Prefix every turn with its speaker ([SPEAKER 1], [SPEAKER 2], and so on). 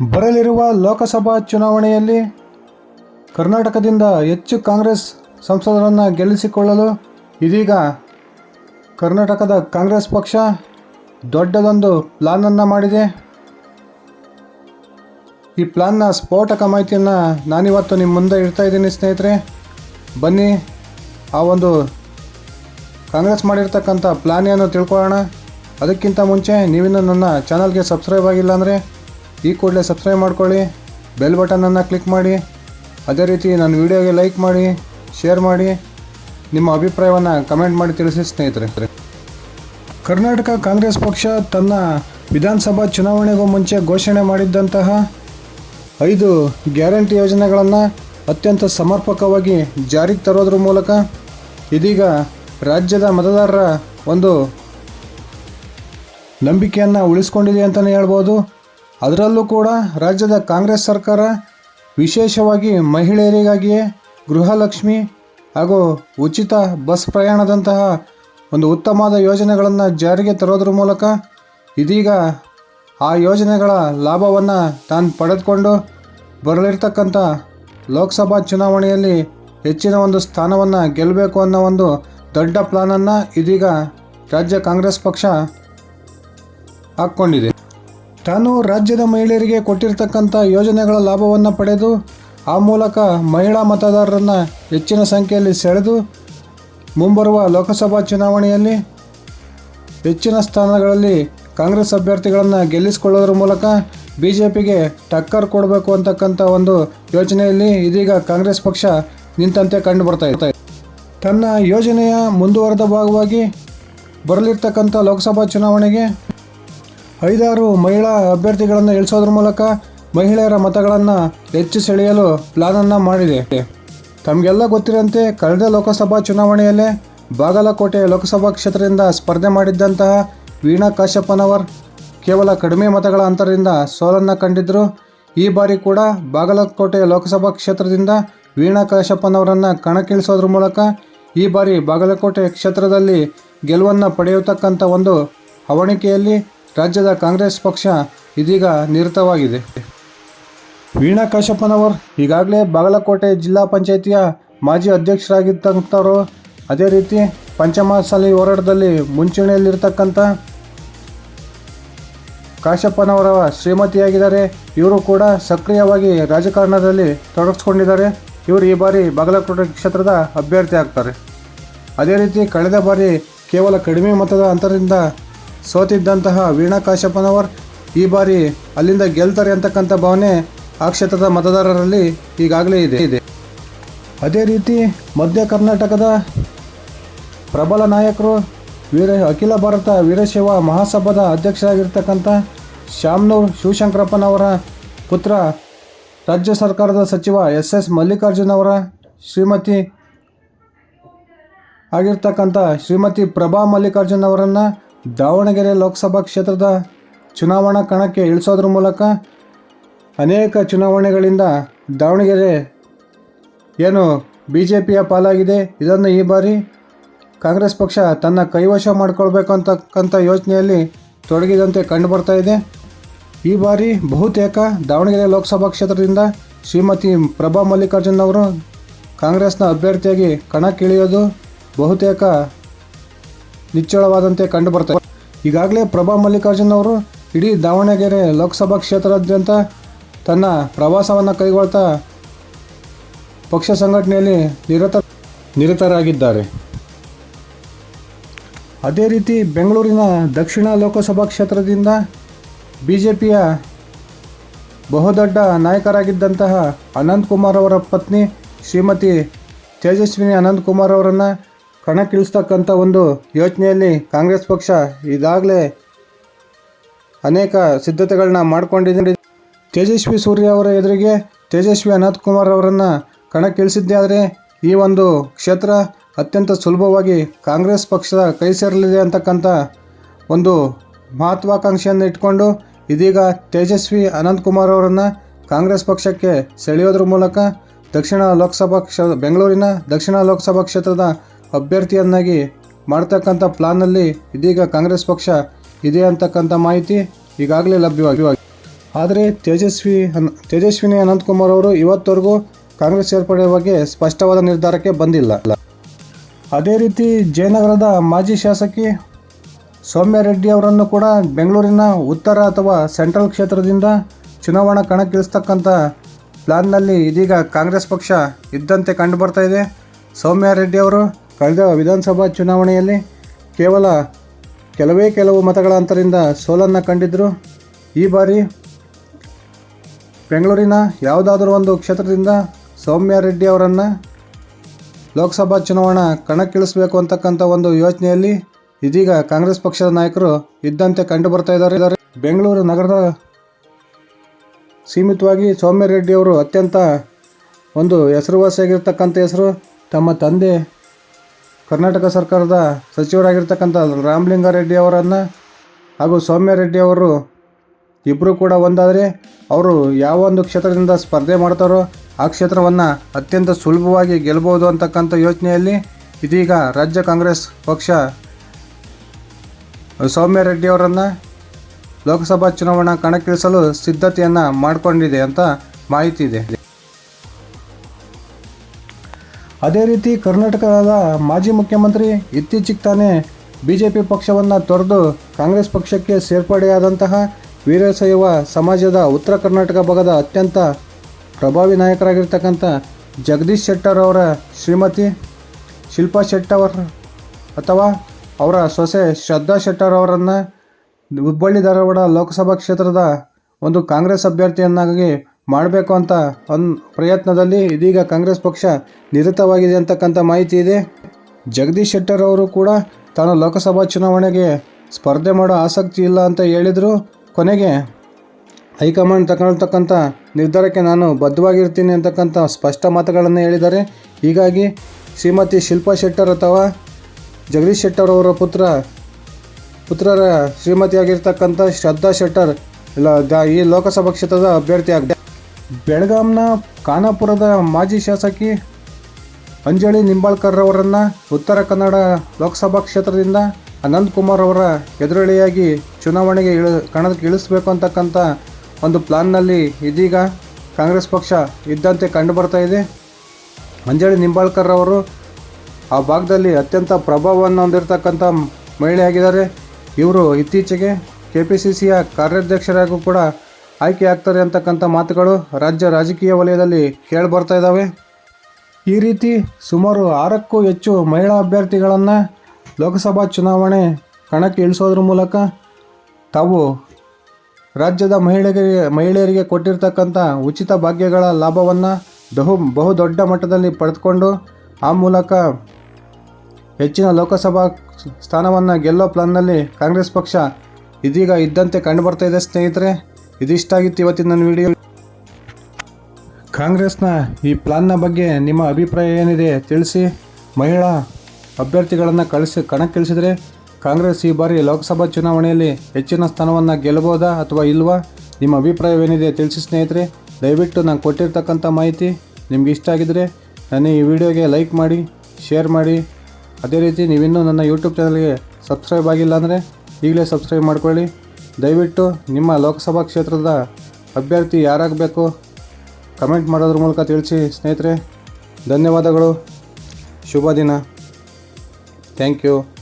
[SPEAKER 1] ಬರಲಿರುವ ಲೋಕಸಭಾ ಚುನಾವಣೆಯಲ್ಲಿ ಕರ್ನಾಟಕದಿಂದ ಹೆಚ್ಚು ಕಾಂಗ್ರೆಸ್ ಸಂಸದರನ್ನು ಗೆಲ್ಲಿಸಿಕೊಳ್ಳಲು ಇದೀಗ ಕರ್ನಾಟಕದ ಕಾಂಗ್ರೆಸ್ ಪಕ್ಷ ದೊಡ್ಡದೊಂದು ಪ್ಲಾನನ್ನು ಮಾಡಿದೆ. ಈ ಪ್ಲಾನ್ನ ಸ್ಫೋಟಕ ಮಾಹಿತಿಯನ್ನು ನಾನಿವತ್ತು ನಿಮ್ಮ ಮುಂದೆ ಇಡ್ತಾ ಇದ್ದೀನಿ ಸ್ನೇಹಿತರೆ. ಬನ್ನಿ, ಆ ಒಂದು ಕಾಂಗ್ರೆಸ್ ಮಾಡಿರ್ತಕ್ಕಂಥ ಪ್ಲಾನ್ ಏನು ತಿಳ್ಕೊಳ್ಳೋಣ. ಅದಕ್ಕಿಂತ ಮುಂಚೆ ನೀವಿನ್ನೂ ನನ್ನ ಚಾನಲ್ಗೆ ಸಬ್ಸ್ಕ್ರೈಬ್ ಆಗಿಲ್ಲ ಅಂದರೆ ಈ ಕೂಡಲೇ ಸಬ್ಸ್ಕ್ರೈಬ್ ಮಾಡ್ಕೊಳ್ಳಿ ಬೆಲ್ ಬಟನನ್ನು ಕ್ಲಿಕ್ ಮಾಡಿ, ಅದೇ ರೀತಿ ನನ್ನ ವಿಡಿಯೋಗೆ ಲೈಕ್ ಮಾಡಿ ಶೇರ್ ಮಾಡಿ, ನಿಮ್ಮ ಅಭಿಪ್ರಾಯವನ್ನು ಕಮೆಂಟ್ ಮಾಡಿ ತಿಳಿಸಿ ಸ್ನೇಹಿತರೆ. ಕರ್ನಾಟಕ ಕಾಂಗ್ರೆಸ್ ಪಕ್ಷ ತನ್ನ ವಿಧಾನಸಭಾ ಚುನಾವಣೆಗೂ ಮುಂಚೆ ಘೋಷಣೆ ಮಾಡಿದ್ದಂತಹ ಐದು ಗ್ಯಾರಂಟಿ ಯೋಜನೆಗಳನ್ನು ಅತ್ಯಂತ ಸಮರ್ಪಕವಾಗಿ ಜಾರಿಗೆ ತರೋದ್ರ ಮೂಲಕ ಇದೀಗ ರಾಜ್ಯದ ಮತದಾರರ ಒಂದು ನಂಬಿಕೆಯನ್ನು ಉಳಿಸ್ಕೊಂಡಿದೆ ಅಂತಲೇ ಹೇಳ್ಬೋದು. ಅದರಲ್ಲೂ ಕೂಡ ರಾಜ್ಯದ ಕಾಂಗ್ರೆಸ್ ಸರ್ಕಾರ ವಿಶೇಷವಾಗಿ ಮಹಿಳೆಯರಿಗಾಗಿಯೇ ಗೃಹಲಕ್ಷ್ಮಿ ಹಾಗೂ ಉಚಿತ ಬಸ್ ಪ್ರಯಾಣದಂತಹ ಒಂದು ಉತ್ತಮವಾದ ಯೋಜನೆಗಳನ್ನು ಜಾರಿಗೆ ತರೋದ್ರ ಮೂಲಕ ಇದೀಗ ಆ ಯೋಜನೆಗಳ ಲಾಭವನ್ನು ತಾನು ಪಡೆದುಕೊಂಡು ಬರಲಿರ್ತಕ್ಕಂಥ ಲೋಕಸಭಾ ಚುನಾವಣೆಯಲ್ಲಿ ಹೆಚ್ಚಿನ ಒಂದು ಸ್ಥಾನವನ್ನು ಗೆಲ್ಲಬೇಕು ಅನ್ನೋ ಒಂದು ದೊಡ್ಡ ಪ್ಲಾನನ್ನು ಇದೀಗ ರಾಜ್ಯ ಕಾಂಗ್ರೆಸ್ ಪಕ್ಷ ಹಾಕ್ಕೊಂಡಿದೆ. ತಾನು ರಾಜ್ಯದ ಮಹಿಳೆಯರಿಗೆ ಕೊಟ್ಟಿರ್ತಕ್ಕಂಥ ಯೋಜನೆಗಳ ಲಾಭವನ್ನು ಪಡೆದು, ಆ ಮೂಲಕ ಮಹಿಳಾ ಮತದಾರರನ್ನು ಹೆಚ್ಚಿನ ಸಂಖ್ಯೆಯಲ್ಲಿ ಸೆಳೆದು, ಮುಂಬರುವ ಲೋಕಸಭಾ ಚುನಾವಣೆಯಲ್ಲಿ ಹೆಚ್ಚಿನ ಸ್ಥಾನಗಳಲ್ಲಿ ಕಾಂಗ್ರೆಸ್ ಅಭ್ಯರ್ಥಿಗಳನ್ನು ಗೆಲ್ಲಿಸಿಕೊಳ್ಳೋದ್ರ ಮೂಲಕ ಬಿ ಜೆ ಪಿಗೆ ಟಕ್ಕರ್ ಕೊಡಬೇಕು ಅಂತಕ್ಕಂಥ ಒಂದು ಯೋಜನೆಯಲ್ಲಿ ಇದೀಗ ಕಾಂಗ್ರೆಸ್ ಪಕ್ಷ ನಿಂತಂತೆ ಕಂಡು ಬರ್ತಾ ಇದೆ. ತನ್ನ ಯೋಜನೆಯ ಮುಂದುವರೆದ ಭಾಗವಾಗಿ ಬರಲಿರ್ತಕ್ಕಂಥ ಲೋಕಸಭಾ ಚುನಾವಣೆಗೆ ಐದಾರು ಮಹಿಳಾ ಅಭ್ಯರ್ಥಿಗಳನ್ನು ಇಳಿಸೋದ್ರ ಮೂಲಕ ಮಹಿಳೆಯರ ಮತಗಳನ್ನು ಹೆಚ್ಚು ಸೆಳೆಯಲು ಪ್ಲಾನನ್ನು ಮಾಡಿದೆ. ತಮಗೆಲ್ಲ ಗೊತ್ತಿರಂತೆ ಕಳೆದ ಲೋಕಸಭಾ ಚುನಾವಣೆಯಲ್ಲೇ ಬಾಗಲಕೋಟೆ ಲೋಕಸಭಾ ಕ್ಷೇತ್ರದಿಂದ ಸ್ಪರ್ಧೆ ಮಾಡಿದ್ದಂತಹ ವೀಣಾ ಕಾಶ್ಯಪ್ಪನವರ್ ಕೇವಲ ಕಡಿಮೆ ಮತಗಳ ಅಂತರದಿಂದ ಸೋಲನ್ನು ಕಂಡಿದ್ದರು ಈ ಬಾರಿ ಕೂಡ ಬಾಗಲಕೋಟೆ ಲೋಕಸಭಾ ಕ್ಷೇತ್ರದಿಂದ ವೀಣಾ ಕಾಶ್ಯಪ್ಪನವರನ್ನು ಕಣಕ್ಕಿಳಿಸೋದ್ರ ಮೂಲಕ ಈ ಬಾರಿ ಬಾಗಲಕೋಟೆ ಕ್ಷೇತ್ರದಲ್ಲಿ ಗೆಲುವನ್ನು ಪಡೆಯತಕ್ಕಂಥ ಒಂದು ಹವಣಿಕೆಯಲ್ಲಿ ರಾಜ್ಯದ ಕಾಂಗ್ರೆಸ್ ಪಕ್ಷ ಇದೀಗ ನಿರತವಾಗಿದೆ. ವೀಣಾ ಕಾಶಪ್ಪನವರು ಈಗಾಗಲೇ ಬಾಗಲಕೋಟೆ ಜಿಲ್ಲಾ ಪಂಚಾಯಿತಿಯ ಮಾಜಿ ಅಧ್ಯಕ್ಷರಾಗಿದ್ದಂಥವರು ಅದೇ ರೀತಿ ಪಂಚಮಸಾಲಿ ಹೋರಾಟದಲ್ಲಿ ಮುಂಚೂಣಿಯಲ್ಲಿರ್ತಕ್ಕಂಥ ಕಾಶಪ್ಪನವರ ಶ್ರೀಮತಿಯಾಗಿದ್ದಾರೆ. ಇವರು ಕೂಡ ಸಕ್ರಿಯವಾಗಿ ರಾಜಕಾರಣದಲ್ಲಿ ತೊಡಗಿಸ್ಕೊಂಡಿದ್ದಾರೆ. ಇವರು ಈ ಬಾರಿ ಬಾಗಲಕೋಟೆ ಕ್ಷೇತ್ರದ ಅಭ್ಯರ್ಥಿ ಆಗ್ತಾರೆ. ಅದೇ ರೀತಿ ಕಳೆದ ಬಾರಿ ಕೇವಲ ಕಡಿಮೆ ಮತದ ಅಂತರದಿಂದ ಸೋತಿದ್ದಂತಹ ವೀಣಾ ಕಾಶ್ಯಪ್ಪನವರ್ ಈ ಬಾರಿ ಅಲ್ಲಿಂದ ಗೆಲ್ತಾರೆ ಅಂತಕ್ಕಂಥ ಭಾವನೆ ಆ ಕ್ಷೇತ್ರದ ಮತದಾರರಲ್ಲಿ ಈಗಾಗಲೇ ಇದೆ. ಇದೆ ಅದೇ ರೀತಿ ಮಧ್ಯ ಕರ್ನಾಟಕದ ಪ್ರಬಲ ನಾಯಕರು ವೀರ ಅಖಿಲ ಭಾರತ ವೀರಶೈವ ಮಹಾಸಭಾದ ಅಧ್ಯಕ್ಷರಾಗಿರ್ತಕ್ಕಂಥ ಶ್ಯಾಮ್ನೂರ್ ಶಿವಶಂಕರಪ್ಪನವರ ಪುತ್ರ, ರಾಜ್ಯ ಸರ್ಕಾರದ ಸಚಿವ ಎಸ್ ಎಸ್ ಮಲ್ಲಿಕಾರ್ಜುನ್ ಅವರ ಶ್ರೀಮತಿ ಆಗಿರ್ತಕ್ಕಂಥ ಶ್ರೀಮತಿ ಪ್ರಭಾ ಮಲ್ಲಿಕಾರ್ಜುನ್ ಅವರನ್ನು ದಾವಣಗೆರೆ ಲೋಕಸಭಾ ಕ್ಷೇತ್ರದ ಚುನಾವಣಾ ಕಣಕ್ಕೆ ಇಳಿಸೋದ್ರ ಮೂಲಕ ಅನೇಕ ಚುನಾವಣೆಗಳಿಂದ ದಾವಣಗೆರೆ ಏನು ಬಿ ಜೆ ಪಿಯ ಪಾಲಾಗಿದೆ. ಇದನ್ನು ಈ ಬಾರಿ ಕಾಂಗ್ರೆಸ್ ಪಕ್ಷ ತನ್ನ ಕೈವಶ ಮಾಡಿಕೊಳ್ಬೇಕು ಅಂತಕ್ಕಂಥ ಯೋಚನೆಯಲ್ಲಿ ತೊಡಗಿದಂತೆ ಕಂಡುಬರ್ತಾ ಇದೆ. ಈ ಬಾರಿ ಬಹುತೇಕ ದಾವಣಗೆರೆ ಲೋಕಸಭಾ ಕ್ಷೇತ್ರದಿಂದ ಶ್ರೀಮತಿ ಪ್ರಭಾ ಮಲ್ಲಿಕಾರ್ಜುನ್ ಅವರು ಕಾಂಗ್ರೆಸ್ನ ಅಭ್ಯರ್ಥಿಯಾಗಿ ಕಣಕ್ಕಿಳಿಯೋದು ಬಹುತೇಕ ನಿಚ್ಚಳವಾದಂತೆ ಕಂಡುಬರ್ತದೆ. ಈಗಾಗಲೇ ಪ್ರಭಾ ಮಲ್ಲಿಕಾರ್ಜುನ್ ಅವರು ಇಡೀ ದಾವಣಗೆರೆ ಲೋಕಸಭಾ ಕ್ಷೇತ್ರಾದ್ಯಂತ ತನ್ನ ಪ್ರವಾಸವನ್ನು ಕೈಗೊಳ್ತಾ ಪಕ್ಷ ಸಂಘಟನೆಯಲ್ಲಿ ನಿರತ ನಿರತರಾಗಿದ್ದಾರೆ. ಅದೇ ರೀತಿ ಬೆಂಗಳೂರಿನ ದಕ್ಷಿಣ ಲೋಕಸಭಾ ಕ್ಷೇತ್ರದಿಂದ ಬಿ ಜೆ ಪಿಯ ಬಹುದೊಡ್ಡ ನಾಯಕರಾಗಿದ್ದಂತಹ ಅನಂತ್ ಕುಮಾರ್ ಅವರ ಪತ್ನಿ ಶ್ರೀಮತಿ ತೇಜಸ್ವಿನಿ ಅನಂತ್ ಕುಮಾರ್ ಅವರನ್ನು ಕಣಕ್ಕಿಳಿಸ್ತಕ್ಕಂಥ ಒಂದು ಯೋಚನೆಯಲ್ಲಿ ಕಾಂಗ್ರೆಸ್ ಪಕ್ಷ ಈಗಾಗಲೇ ಅನೇಕ ಸಿದ್ಧತೆಗಳನ್ನ ಮಾಡಿಕೊಂಡಿದೆ. ತೇಜಸ್ವಿ ಸೂರ್ಯ ಅವರ ಎದುರಿಗೆ ತೇಜಸ್ವಿ ಅನಂತ್ ಕುಮಾರ್ ಅವರನ್ನು ಕಣಕ್ಕಿಳಿಸಿದ್ದೇ ಆದರೆ ಈ ಒಂದು ಕ್ಷೇತ್ರ ಅತ್ಯಂತ ಸುಲಭವಾಗಿ ಕಾಂಗ್ರೆಸ್ ಪಕ್ಷದ ಕೈ ಸೇರಲಿದೆ ಅಂತಕ್ಕಂಥ ಒಂದು ಮಹತ್ವಾಕಾಂಕ್ಷೆಯನ್ನು ಇಟ್ಕೊಂಡು ಇದೀಗ ತೇಜಸ್ವಿ ಅನಂತ್ ಕುಮಾರ್ ಅವರನ್ನು ಕಾಂಗ್ರೆಸ್ ಪಕ್ಷಕ್ಕೆ ಸೆಳೆಯೋದ್ರ ಮೂಲಕ ದಕ್ಷಿಣ ಲೋಕಸಭಾ ಕ್ಷ ಬೆಂಗಳೂರಿನ ದಕ್ಷಿಣ ಲೋಕಸಭಾ ಕ್ಷೇತ್ರದ ಅಭ್ಯರ್ಥಿಯನ್ನಾಗಿ ಮಾಡ್ತಕ್ಕಂಥ ಪ್ಲಾನಲ್ಲಿ ಇದೀಗ ಕಾಂಗ್ರೆಸ್ ಪಕ್ಷ ಇದೆ ಅಂತಕ್ಕಂಥ ಮಾಹಿತಿ ಈಗಾಗಲೇ ಲಭ್ಯವಾಗಿ ಆದರೆ ತೇಜಸ್ವಿ ತೇಜಸ್ವಿನಿ ಅನಂತಕುಮಾರ್ ಅವರು ಇವತ್ತವರೆಗೂ ಕಾಂಗ್ರೆಸ್ ಸೇರ್ಪಡೆ ಬಗ್ಗೆ ಸ್ಪಷ್ಟವಾದ ನಿರ್ಧಾರಕ್ಕೆ ಬಂದಿಲ್ಲ. ಅದೇ ರೀತಿ ಜಯನಗರದ ಮಾಜಿ ಶಾಸಕಿ ಸೌಮ್ಯ ರೆಡ್ಡಿ ಅವರನ್ನು ಕೂಡ ಬೆಂಗಳೂರಿನ ಉತ್ತರ ಅಥವಾ ಸೆಂಟ್ರಲ್ ಕ್ಷೇತ್ರದಿಂದ ಚುನಾವಣಾ ಕಣಕ್ಕಿಳಿಸ್ತಕ್ಕಂಥ ಪ್ಲಾನ್ನಲ್ಲಿ ಇದೀಗ ಕಾಂಗ್ರೆಸ್ ಪಕ್ಷ ಇದ್ದಂತೆ ಕಂಡುಬರ್ತಾ ಇದೆ. ಸೌಮ್ಯ ರೆಡ್ಡಿ ಅವರು ಕಳೆದ ವಿಧಾನಸಭಾ ಚುನಾವಣೆಯಲ್ಲಿ ಕೇವಲ ಕೆಲವೇ ಕೆಲವು ಮತಗಳ ಅಂತರಿಂದ ಸೋಲನ್ನು ಕಂಡಿದ್ದರು ಈ ಬಾರಿ ಬೆಂಗಳೂರಿನ ಯಾವುದಾದ್ರೂ ಒಂದು ಕ್ಷೇತ್ರದಿಂದ ಸೌಮ್ಯ ರೆಡ್ಡಿ ಅವರನ್ನು ಲೋಕಸಭಾ ಚುನಾವಣಾ ಕಣಕ್ಕಿಳಿಸಬೇಕು ಅಂತಕ್ಕಂಥ ಒಂದು ಯೋಚನೆಯಲ್ಲಿ ಇದೀಗ ಕಾಂಗ್ರೆಸ್ ಪಕ್ಷದ ನಾಯಕರು ಇದ್ದಂತೆ ಕಂಡು ಬರ್ತಾ ಇದ್ದಾರೆ. ಬೆಂಗಳೂರು ನಗರದ ಸೀಮಿತವಾಗಿ ಸೌಮ್ಯ ರೆಡ್ಡಿ ಅವರು ಅತ್ಯಂತ ಒಂದು ಹೆಸರುವಾಸಿಯಾಗಿರ್ತಕ್ಕಂಥ ಹೆಸರು. ತಮ್ಮ ತಂದೆ ಕರ್ನಾಟಕ ಸರ್ಕಾರದ ಸಚಿವರಾಗಿರ್ತಕ್ಕಂಥ ರಾಮಲಿಂಗಾರೆಡ್ಡಿ ಅವರನ್ನು ಹಾಗೂ ಸೌಮ್ಯ ರೆಡ್ಡಿ ಅವರು ಇಬ್ಬರು ಕೂಡ ಒಂದಾದರೆ ಅವರು ಯಾವ ಒಂದು ಕ್ಷೇತ್ರದಿಂದ ಸ್ಪರ್ಧೆ ಮಾಡ್ತಾರೋ ಆ ಕ್ಷೇತ್ರವನ್ನು ಅತ್ಯಂತ ಸುಲಭವಾಗಿ ಗೆಲ್ಲಬಹುದು ಅಂತಕ್ಕಂಥ ಯೋಚನೆಯಲ್ಲಿ ಇದೀಗ ರಾಜ್ಯ ಕಾಂಗ್ರೆಸ್ ಪಕ್ಷ ಸೌಮ್ಯ ರೆಡ್ಡಿ ಅವರನ್ನು ಲೋಕಸಭಾ ಚುನಾವಣಾ ಕಣಕ್ಕಿಳಿಸಲು ಸಿದ್ಧತೆಯನ್ನು ಮಾಡಿಕೊಂಡಿದೆ ಅಂತ ಮಾಹಿತಿ ಇದೆ. ಅದೇ ರೀತಿ ಕರ್ನಾಟಕದ ಮಾಜಿ ಮುಖ್ಯಮಂತ್ರಿ ಇತ್ತೀಚೆಗೆ ತಾನೇ ಬಿ ಜೆ ಪಿ ಪಕ್ಷವನ್ನು ತೊರೆದು ಕಾಂಗ್ರೆಸ್ ಪಕ್ಷಕ್ಕೆ ಸೇರ್ಪಡೆಯಾದಂತಹ ವೀರಶೈವ ಸಮಾಜದ ಉತ್ತರ ಕರ್ನಾಟಕ ಭಾಗದ ಅತ್ಯಂತ ಪ್ರಭಾವಿ ನಾಯಕರಾಗಿರ್ತಕ್ಕಂಥ ಜಗದೀಶ್ ಶೆಟ್ಟರ್ ಅವರ ಶ್ರೀಮತಿ ಶಿಲ್ಪಾ ಶೆಟ್ಟರ್ ಅಥವಾ ಅವರ ಸೊಸೆ ಶ್ರದ್ಧಾ ಶೆಟ್ಟರ್ ಅವರನ್ನು ಹುಬ್ಬಳ್ಳಿ ಧಾರವಾಡ ಲೋಕಸಭಾ ಕ್ಷೇತ್ರದ ಒಂದು ಕಾಂಗ್ರೆಸ್ ಅಭ್ಯರ್ಥಿಯನ್ನಾಗಿ ಮಾಡಬೇಕು ಅಂತ ಅನ್ ಪ್ರಯತ್ನದಲ್ಲಿ ಇದೀಗ ಕಾಂಗ್ರೆಸ್ ಪಕ್ಷ ನಿರತವಾಗಿದೆ ಅಂತಕ್ಕಂಥ ಮಾಹಿತಿ ಇದೆ. ಜಗದೀಶ್ ಶೆಟ್ಟರ್ ಅವರು ಕೂಡ ತಾನು ಲೋಕಸಭಾ ಚುನಾವಣೆಗೆ ಸ್ಪರ್ಧೆ ಮಾಡೋ ಆಸಕ್ತಿ ಇಲ್ಲ ಅಂತ ಹೇಳಿದರು. ಕೊನೆಗೆ ಹೈಕಮಾಂಡ್ ತಗೊಳ್ತಕ್ಕಂಥ ನಿರ್ಧಾರಕ್ಕೆ ನಾನು ಬದ್ಧವಾಗಿರ್ತೀನಿ ಅಂತಕ್ಕಂಥ ಸ್ಪಷ್ಟ ಮಾತುಗಳನ್ನು ಹೇಳಿದ್ದಾರೆ. ಹೀಗಾಗಿ ಶ್ರೀಮತಿ ಶಿಲ್ಪಾ ಶೆಟ್ಟರ್ ಅಥವಾ ಜಗದೀಶ್ ಶೆಟ್ಟರ್ ಅವರ ಪುತ್ರ, ಪುತ್ರರ ಶ್ರೀಮತಿಯಾಗಿರ್ತಕ್ಕಂಥ ಶ್ರದ್ಧಾ ಶೆಟ್ಟರ್ ಈ ಲೋಕಸಭಾ ಕ್ಷೇತ್ರದ ಅಭ್ಯರ್ಥಿ ಆಗಿದೆ ಬೆಳಗಾಂನ ಖಾನಾಪುರದ ಮಾಜಿ ಶಾಸಕಿ ಅಂಜಲಿ ನಿಂಬಾಳ್ಕರ್ ಅವರನ್ನು ಉತ್ತರ ಕನ್ನಡ ಲೋಕಸಭಾ ಕ್ಷೇತ್ರದಿಂದ ಅನಂತ್ ಕುಮಾರ್ ಅವರ ಎದುರಾಳಿಯಾಗಿ ಚುನಾವಣೆಗೆ ಇಳ, ಕಣಕ್ಕೆ ಇಳಿಸಬೇಕು ಅಂತಕ್ಕಂಥ ಒಂದು ಪ್ಲಾನ್ನಲ್ಲಿ ಇದೀಗ ಕಾಂಗ್ರೆಸ್ ಪಕ್ಷ ಇದ್ದಂತೆ ಕಂಡುಬರ್ತಾ ಇದೆ. ಅಂಜಲಿ ನಿಂಬಾಳ್ಕರ್ ಅವರು ಆ ಭಾಗದಲ್ಲಿ ಅತ್ಯಂತ ಪ್ರಭಾವವನ್ನು ಹೊಂದಿರತಕ್ಕಂಥ ಮಹಿಳೆಯಾಗಿದ್ದಾರೆ. ಇವರು ಇತ್ತೀಚೆಗೆ ಕೆ ಪಿ ಸಿ ಸಿಯ ಕಾರ್ಯಾಧ್ಯಕ್ಷರಾಗೂ ಕೂಡ ಆಯ್ಕೆ ಆಗ್ತಾರೆ ಅಂತಕ್ಕಂಥ ಮಾತುಗಳು ರಾಜ್ಯ ರಾಜಕೀಯ ವಲಯದಲ್ಲಿ ಕೇಳಿಬರ್ತಾ ಇದ್ದಾವೆ. ಈ ರೀತಿ ಸುಮಾರು ಆರಕ್ಕೂ ಹೆಚ್ಚು ಮಹಿಳಾ ಅಭ್ಯರ್ಥಿಗಳನ್ನು ಲೋಕಸಭಾ ಚುನಾವಣೆ ಕಣಕ್ಕೆ ಇಳಿಸೋದ್ರ ಮೂಲಕ ತಾವು ರಾಜ್ಯದ ಮಹಿಳೆಯರಿಗೆ ಮಹಿಳೆಯರಿಗೆ ಕೊಟ್ಟಿರ್ತಕ್ಕಂಥ ಉಚಿತ ಭಾಗ್ಯಗಳ ಲಾಭವನ್ನು ಬಹು ಬಹುದೊಡ್ಡ ಮಟ್ಟದಲ್ಲಿ ಪಡೆದುಕೊಂಡು ಆ ಮೂಲಕ ಹೆಚ್ಚಿನ ಲೋಕಸಭಾ ಸ್ಥಾನವನ್ನು ಗೆಲ್ಲೋ ಪ್ಲಾನ್ನಲ್ಲಿ ಕಾಂಗ್ರೆಸ್ ಪಕ್ಷ ಇದೀಗ ಇದ್ದಂತೆ ಕಂಡುಬರ್ತಾ ಇದೆ ಸ್ನೇಹಿತರೆ. ಇದಿಷ್ಟಾಗಿತ್ತು ಇವತ್ತಿನ ನನ್ನ ವಿಡಿಯೋ ಕಾಂಗ್ರೆಸ್ನ ಈ ಪ್ಲಾನ್ನ ಬಗ್ಗೆ ನಿಮ್ಮ ಅಭಿಪ್ರಾಯ ಏನಿದೆ ತಿಳಿಸಿ. ಮಹಿಳಾ ಅಭ್ಯರ್ಥಿಗಳನ್ನು ಕಳಿಸಿ, ಕಣಕ್ಕಿಳಿಸಿದರೆ ಕಾಂಗ್ರೆಸ್ ಈ ಬಾರಿ ಲೋಕಸಭಾ ಚುನಾವಣೆಯಲ್ಲಿ ಹೆಚ್ಚಿನ ಸ್ಥಾನವನ್ನು ಗೆಲ್ಲಬಹುದಾ ಅಥವಾ ಇಲ್ವಾ? ನಿಮ್ಮ ಅಭಿಪ್ರಾಯವೇನಿದೆ ತಿಳಿಸಿ ಸ್ನೇಹಿತರೆ. ದಯವಿಟ್ಟು ನಾನು ಕೊಟ್ಟಿರ್ತಕ್ಕಂಥ ಮಾಹಿತಿ ನಿಮ್ಗೆ ಇಷ್ಟ ಆಗಿದರೆ ನನ್ನ ಈ ವಿಡಿಯೋಗೆ ಲೈಕ್ ಮಾಡಿ, ಶೇರ್ ಮಾಡಿ. ಅದೇ ರೀತಿ ನೀವಿನ್ನೂ ನನ್ನ ಯೂಟ್ಯೂಬ್ ಚಾನಲ್ಗೆ ಸಬ್ಸ್ಕ್ರೈಬ್ ಆಗಿಲ್ಲ ಅಂದರೆ ಈಗಲೇ ಸಬ್ಸ್ಕ್ರೈಬ್ ಮಾಡ್ಕೊಳ್ಳಿ. ದಯವಿಟ್ಟು ನಿಮ್ಮ ಲೋಕಸಭಾ ಕ್ಷೇತ್ರದ ಅಭ್ಯರ್ಥಿ ಯಾರಾಗಬೇಕು? ಕಮೆಂಟ್ ಮಾಡೋದ್ರ ಮೂಲಕ ತಿಳಿಸಿ ಸ್ನೇಹಿತರೆ. ಧನ್ಯವಾದಗಳು. ಶುಭ ದಿನ. Thank you.